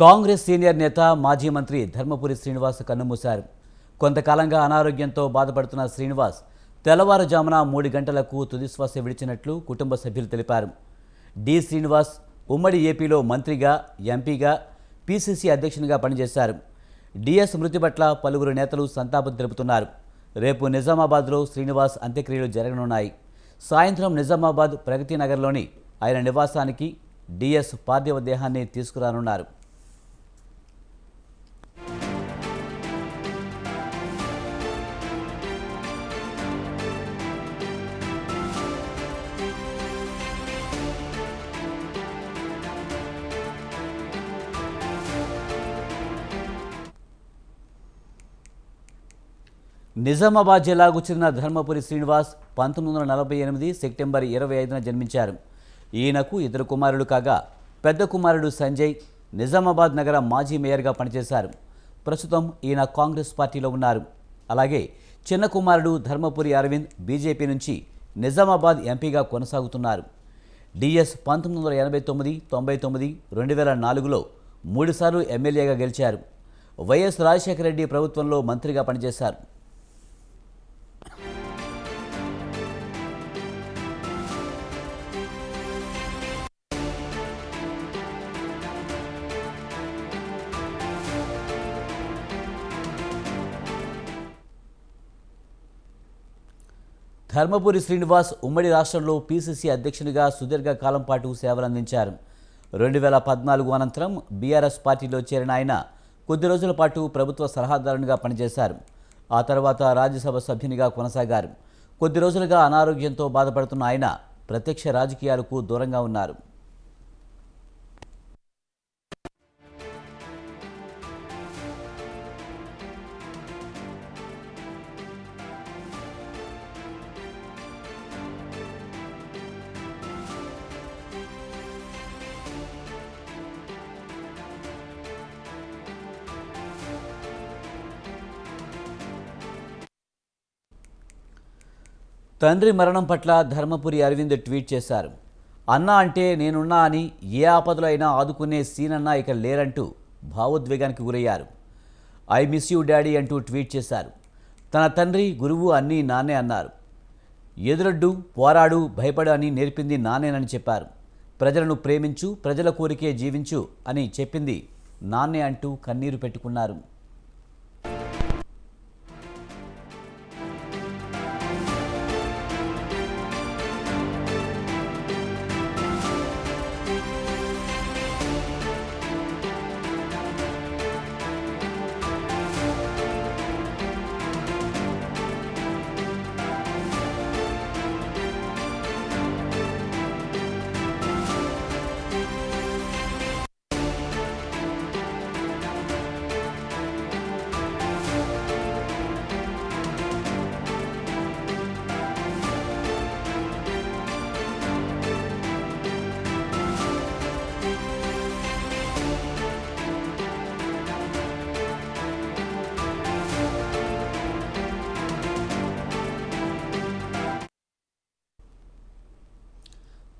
Congress senior నేత మాజీ మంత్రి ధర్మపురి శ్రీనివాస్ కన్నుమూశారు. కొంతకాలంగా అనారోగ్యంతో బాధపడుతున్న శ్రీనివాస్ తెల్లవారుజామున మూడు గంటలకు తుదిశ్వాస విడిచినట్లు కుటుంబ సభ్యులు తెలిపారు. డి శ్రీనివాస్ ఉమ్మడి ఏపీలో మంత్రిగా ఎంపీగా పీసీసీ అధ్యక్షునిగా పనిచేశారు. డిఎస్ మృతి పట్ల పలువురు నేతలు సంతాపం తెలుపుతున్నారు. రేపు నిజామాబాద్లో శ్రీనివాస్ అంత్యక్రియలు జరగనున్నాయి. సాయంత్రం నిజామాబాద్ ప్రగతి నగర్లోని ఆయన నివాసానికి డిఎస్ పార్థివ దేహాన్ని తీసుకురానున్నారు. నిజామాబాద్ జిల్లాకు చెందిన ధర్మపురి శ్రీనివాస్ పంతొమ్మిది వందల నలభై ఎనిమిది సెప్టెంబర్ ఇరవై ఐదున జన్మించారు. ఈయనకు ఇద్దరు కుమారులు కాగా పెద్ద కుమారుడు సంజయ్ నిజామాబాద్ నగర మాజీ మేయర్గా పనిచేశారు. ప్రస్తుతం ఈయన కాంగ్రెస్ పార్టీలో ఉన్నారు. అలాగే చిన్న కుమారుడు ధర్మపురి అరవింద్ బీజేపీ నుంచి నిజామాబాద్ ఎంపీగా కొనసాగుతున్నారు. డిఎస్ పంతొమ్మిది వందల ఎనభై తొమ్మిది తొంభై తొమ్మిది రెండు వేల నాలుగులో మూడుసార్లు ఎమ్మెల్యేగా గెలిచారు. వైఎస్ రాజశేఖర రెడ్డి ప్రభుత్వంలో మంత్రిగా పనిచేశారు. ధర్మపురి శ్రీనివాస్ ఉమ్మడి రాష్ట్రంలో పీసీసీ అధ్యక్షునిగా సుదీర్ఘ కాలం పాటు సేవలందించారు. రెండు వేల పద్నాలుగు అనంతరం బీఆర్ఎస్ పార్టీలో చేరిన ఆయన కొద్ది రోజుల పాటు ప్రభుత్వ సలహాదారునిగా పనిచేశారు. ఆ తర్వాత రాజ్యసభ సభ్యునిగా కొనసాగారు. కొద్ది రోజులుగా అనారోగ్యంతో బాధపడుతున్న ఆయన ప్రత్యక్ష రాజకీయాలకు దూరంగా ఉన్నారు. తండ్రి మరణం పట్ల ధర్మపురి అరవింద్ ట్వీట్ చేశారు. అన్న అంటే నేనున్నా అని ఏ ఆపదలో అయినా ఆదుకునే సీనన్నా ఇక లేరంటూ భావోద్వేగానికి గురయ్యారు. ఐ మిస్ యూ డాడీ అంటూ ట్వీట్ చేశారు. తన తండ్రి గురువు అన్నీ నాన్నే అన్నారు. ఎదురొడ్డు పోరాడు భయపడు అని నేర్పింది నానేనని చెప్పారు. ప్రజలను ప్రేమించు ప్రజల కోరికే జీవించు అని చెప్పింది నాన్నే అంటూ కన్నీరు పెట్టుకున్నారు.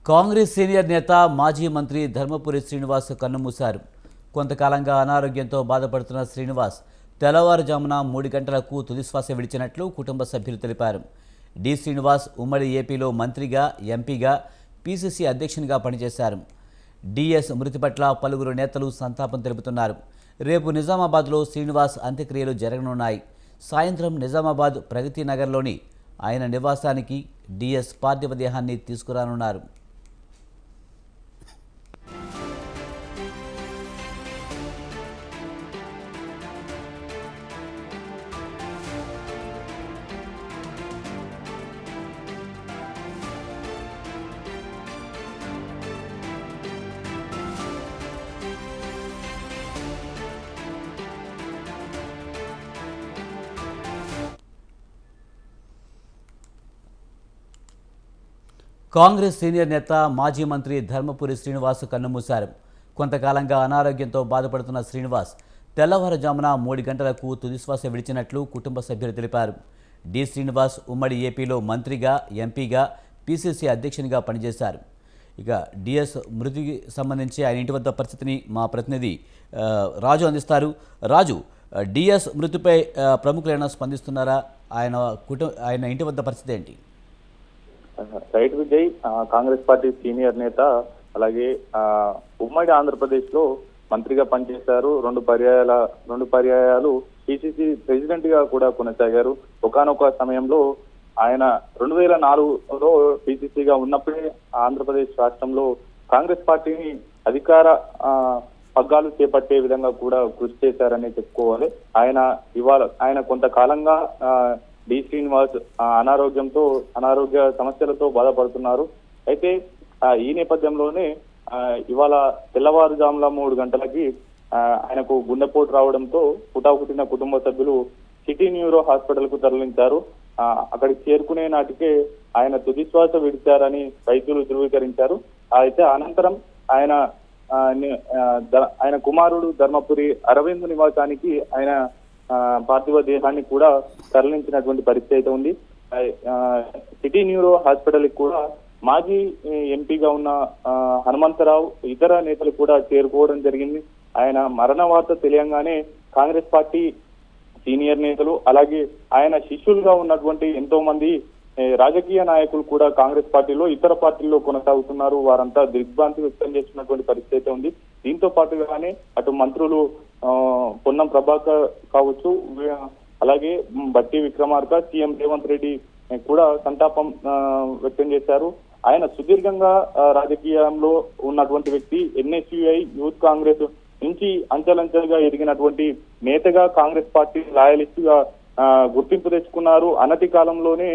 కాంగ్రెస్ సీనియర్ నేత మాజీ మంత్రి ధర్మపురి శ్రీనివాస్ కన్నుమూశారు. కొంతకాలంగా అనారోగ్యంతో బాధపడుతున్న శ్రీనివాస్ తెల్లవారుజామున మూడు గంటలకు తుదిశ్వాస విడిచినట్లు కుటుంబ సభ్యులు తెలిపారు. డి. శ్రీనివాస్ ఉమ్మడి ఏపీలో మంత్రిగా ఎంపీగా పీసీసీ అధ్యక్షునిగా పనిచేశారు. డిఎస్ మృతి పట్ల పలువురు నేతలు సంతాపం తెలుపుతున్నారు. రేపు నిజామాబాద్లో శ్రీనివాస్ అంత్యక్రియలు జరగనున్నాయి. సాయంత్రం నిజామాబాద్ ప్రగతి నగర్లోని ఆయన నివాసానికి డిఎస్ పార్థివ దేహాన్ని తీసుకురానున్నారు. కాంగ్రెస్ సీనియర్ నేత మాజీ మంత్రి ధర్మపురి శ్రీనివాస్ కన్నుమూశారు. కొంతకాలంగా అనారోగ్యంతో బాధపడుతున్న శ్రీనివాస్ తెల్లవారుజామున మూడు గంటలకు తుదిశ్వాస విడిచినట్లు కుటుంబ సభ్యులు తెలిపారు. డి. శ్రీనివాస్ ఉమ్మడి ఏపీలో మంత్రిగా ఎంపీగా పీసీసీ అధ్యక్షునిగా పనిచేశారు. ఇక డిఎస్ మృతికి సంబంధించి ఆయన ఇంటి వద్ద పరిస్థితిని మా ప్రతినిధి రాజు అందిస్తారు. రాజు డిఎస్ మృతిపై ప్రముఖులైనా స్పందిస్తున్నారా? ఆయన కుటుంబ ఆయన ఇంటి వద్ద పరిస్థితి ఏంటి? Right Vijay Congress party senior నేత అలాగే ఉమ్మడి ఆంధ్రప్రదేశ్లో మంత్రిగా పనిచేశారు. రెండు పర్యాయాల రెండు పర్యాయాలు పిసిసి ప్రెసిడెంట్గా కూడా కొనసాగారు. ఒకానొక సమయంలో ఆయన రెండు వేల నాలుగులో పిసిసిగా ఉన్నప్పుడే ఆంధ్రప్రదేశ్ రాష్ట్రంలో కాంగ్రెస్ పార్టీని అధికార పగ్గాలు చేపట్టే విధంగా కూడా కృషి చేశారని చెప్పుకోవాలి. ఆయన ఇవాళ ఆయన కొంతకాలంగా ఆ, డి శ్రీనివాస్ ఆ, అనారోగ్యంతో అనారోగ్య సమస్యలతో బాధపడుతున్నారు. అయితే ఈ నేపథ్యంలోనే ఇవాళ తెల్లవారుజాముల మూడు గంటలకి ఆ, ఆయనకు గుండెపోటు రావడంతో పుట్టిన కుటుంబ సభ్యులు సిటీ న్యూరో హాస్పిటల్కు తరలించారు అక్కడికి చేరుకునే నాటికే ఆయన తుదిశ్వాస విడిచారని వైద్యులు ధృవీకరించారు. అయితే అనంతరం ఆయన ఆయన కుమారుడు ధర్మపురి అరవింద్ నివాసానికి ఆయన పార్థివ దేహాన్ని కూడా తరలించినటువంటి పరిస్థితి అయితే ఉంది. సిటీ న్యూరో హాస్పిటల్ కూడా మాజీ ఎంపీగా ఉన్న ఆ, హనుమంతరావు ఇతర నేతలు కూడా చేరుకోవడం జరిగింది. ఆయన మరణ వార్త తెలియంగానే కాంగ్రెస్ పార్టీ సీనియర్ నేతలు అలాగే ఆయన శిష్యులుగా ఉన్నటువంటి ఎంతో మంది రాజకీయ నాయకులు కూడా కాంగ్రెస్ పార్టీలో ఇతర పార్టీల్లో కొనసాగుతున్నారు. వారంతా దిగ్భ్రాంతి వ్యక్తం చేస్తున్నటువంటి పరిస్థితి అయితే ఉంది. దీంతో పాటుగానే అటు మంత్రులు పొన్నం ప్రభాకర్ కావచ్చు అలాగే బట్టి విక్రమార్క సీఎం రేవంత్ రెడ్డి కూడా సంతాపం వ్యక్తం చేశారు. ఆయన సుదీర్ఘంగా రాజకీయంలో ఉన్నటువంటి వ్యక్తి ఎన్ఎస్యుఐ యూత్ కాంగ్రెస్ నుంచి అంచెలంచెలుగా ఎదిగినటువంటి నేతగా కాంగ్రెస్ పార్టీ లాయలిస్ట్గా గుర్తింపు తెచ్చుకున్నారు. అనతి కాలంలోనే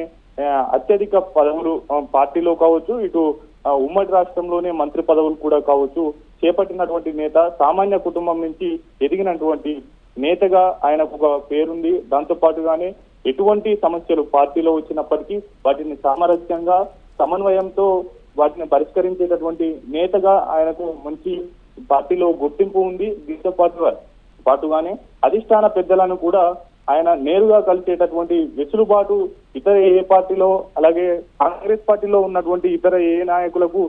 అత్యధిక పదవులు పార్టీలో కావచ్చు ఇటు ఉమ్మడి రాష్ట్రంలోనే మంత్రి పదవులు కూడా కావచ్చు చేపట్టినటువంటి నేత సామాన్య కుటుంబం నుంచి ఎదిగినటువంటి నేతగా ఆయనకు ఒక పేరుంది. దాంతో పాటుగానే ఎటువంటి సమస్యలు పార్టీలో వచ్చినప్పటికీ వాటిని సామరస్యంగా సమన్వయంతో వాటిని పరిష్కరించేటటువంటి నేతగా ఆయనకు మంచి పార్టీలో గుర్తింపు ఉంది. దీంతో పాటు పాటుగానే అధిష్టాన పెద్దలను కూడా ఆయన నేరుగా కలిసేటటువంటి వెసులుబాటు ఇతర ఏ పార్టీలో అలాగే కాంగ్రెస్ పార్టీలో ఉన్నటువంటి ఇతర ఏ నాయకులకు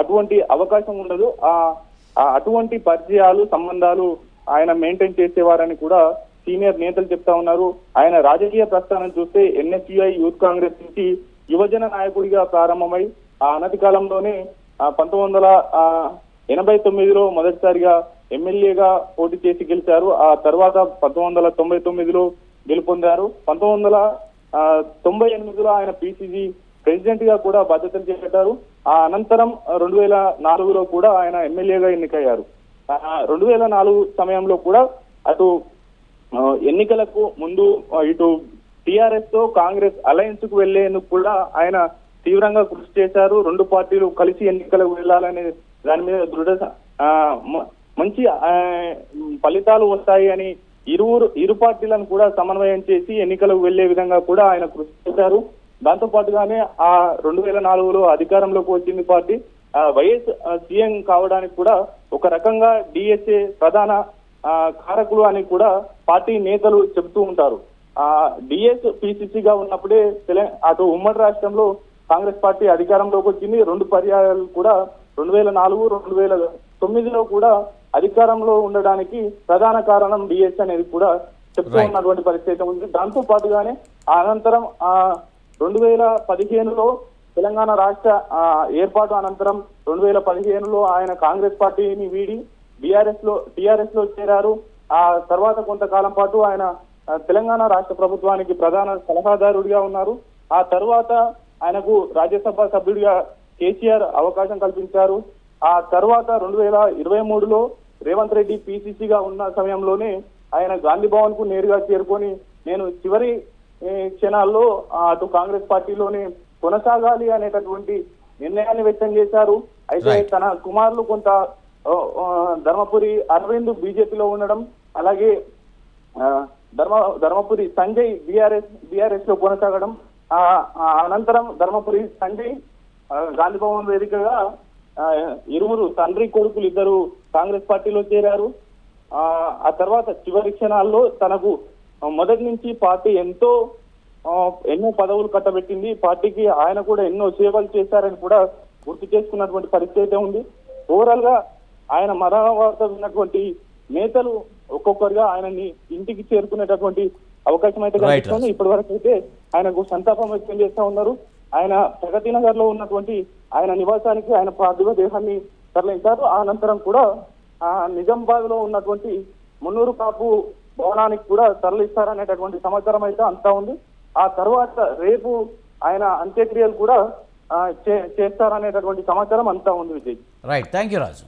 అటువంటి అవకాశం ఉండదు. ఆ అటువంటి పరిచయాలు సంబంధాలు ఆయన మెయింటైన్ చేసేవారని కూడా సీనియర్ నేతలు చెప్తా ఉన్నారు. ఆయన రాజకీయ ప్రస్థానం చూస్తే ఎన్ఎస్యుఐ యూత్ కాంగ్రెస్ నుంచి యువజన నాయకుడిగా ప్రారంభమై ఆ అనతి కాలంలోనే పంతొమ్మిది వందల ఎనభై తొమ్మిదిలో మొదటిసారిగా ఎమ్మెల్యేగా పోటీ చేసి గెలిచారు. ఆ తర్వాత పంతొమ్మిది వందల తొంభై తొమ్మిదిలో గెలుపొందారు. పంతొమ్మిది వందల తొంభై ఎనిమిదిలో ఆయన పీసీజీ ప్రెసిడెంట్గా కూడా బాధ్యతలు చేపట్టారు. ఆ అనంతరం రెండు వేల నాలుగులో కూడా ఆయన ఎమ్మెల్యేగా ఎన్నికయ్యారు. రెండు వేల నాలుగు సమయంలో కూడా అటు ఎన్నికలకు ముందు ఇటు టిఆర్ఎస్తో కాంగ్రెస్ అలయన్స్కు వెళ్ళేందుకు కూడా ఆయన తీవ్రంగా కృషి చేశారు. రెండు పార్టీలు కలిసి ఎన్నికలకు వెళ్ళాలనే దాని మీద దృఢ మంచి ఫలితాలు వస్తాయి అని ఇరువురు ఇరు పార్టీలను కూడా సమన్వయం చేసి ఎన్నికలకు వెళ్ళే విధంగా కూడా ఆయన కృషి చేశారు. దాంతో పాటుగానే ఆ రెండు వేల నాలుగులో అధికారంలోకి వచ్చింది పార్టీ. వైఎస్ సీఎం కావడానికి కూడా ఒక రకంగా డిఎస్ఏ ప్రధాన కారకులు అని కూడా పార్టీ నేతలు చెబుతూ ఉంటారు. ఆ డిఎస్ పిసిసిగా ఉన్నప్పుడే తెల- అటు ఉమ్మడి రాష్ట్రంలో కాంగ్రెస్ పార్టీ అధికారంలోకి వచ్చింది. రెండు పర్యాయాలు కూడా రెండు వేల నాలుగు రెండు వేల తొమ్మిదిలో కూడా అధికారంలో ఉండడానికి ప్రధాన కారణం డిఎస్ అనేది కూడా చెప్తూ. ఉన్నటువంటి పరిస్థితి ఉంది. దాంతో పాటుగానే ఆ అనంతరం ఆ రెండు వేల పదిహేనులో తెలంగాణ రాష్ట్ర ఏర్పాటు అనంతరం రెండు వేల పదిహేనులో ఆయన కాంగ్రెస్ పార్టీని వీడి బీఆర్ఎస్లో టిఆర్ఎస్లో చేరారు. ఆ తర్వాత కొంతకాలం పాటు ఆయన తెలంగాణ రాష్ట్ర ప్రభుత్వానికి ప్రధాన సలహాదారుడిగా ఉన్నారు. ఆ తర్వాత ఆయనకు రాజ్యసభ సభ్యుడిగా కేసీఆర్ అవకాశం కల్పించారు. ఆ తర్వాత రెండు వేల ఇరవై మూడులో రేవంత్ రెడ్డి పిసిసిగా ఉన్న సమయంలోనే ఆయన గాంధీ భవన్కు నేరుగా చేరుకొని నేను చివరి క్షణాల్లో అటు కాంగ్రెస్ పార్టీలోనే కొనసాగాలి అనేటటువంటి నిర్ణయాన్ని వ్యక్తం చేశారు అయితే. తన కుమారులు కొంత ధర్మపురి అరవింద్ బీజేపీలో ఉండడం అలాగే ధర్మ ధర్మపురి సంజయ్ బీఆర్ఎస్ బీఆర్ఎస్లో కొనసాగడం అనంతరం ధర్మపురి సంజయ్ గాంధీ భవన్ వేదికగా ఇరువురు తండ్రి కొడుకులు ఇద్దరు కాంగ్రెస్ పార్టీలో చేరారు. ఆ తర్వాత చివరి క్షణాల్లో తనకు మొదటి నుంచి పార్టీ ఎంతో ఎన్నో పదవులు కట్టబెట్టింది. పార్టీకి ఆయన కూడా ఎన్నో సేవలు చేశారని కూడా గుర్తు చేసుకున్నటువంటి పరిస్థితి అయితే ఉంది. ఓవరాల్గా ఆయన మరణ వార్త విన్నటువంటి నేతలు ఒక్కొక్కరుగా ఆయనని ఇంటికి చేరుకునేటటువంటి అవకాశం అయితే కనిపిస్తుంది. ఇప్పటి వరకు అయితే ఆయనకు సంతాపం వ్యక్తం చేస్తా ఉన్నారు. ఆయన ప్రగతి నగర్లో ఉన్నటువంటి ఆయన నివాసానికి ఆయన పార్థివ దేహాన్ని తరలించారు. అనంతరం కూడా ఆ నిజామాబాద్లో ఉన్నటువంటి మున్నూరు కాపు భవనానికి కూడా తరలిస్తారనేటటువంటి సమాచారం అయితే అంతా ఉంది. ఆ తర్వాత రేపు ఆయన అంత్యక్రియలు కూడా చేస్తారనేటటువంటి సమాచారం అంతా ఉంది Vijay. Right thank you Raju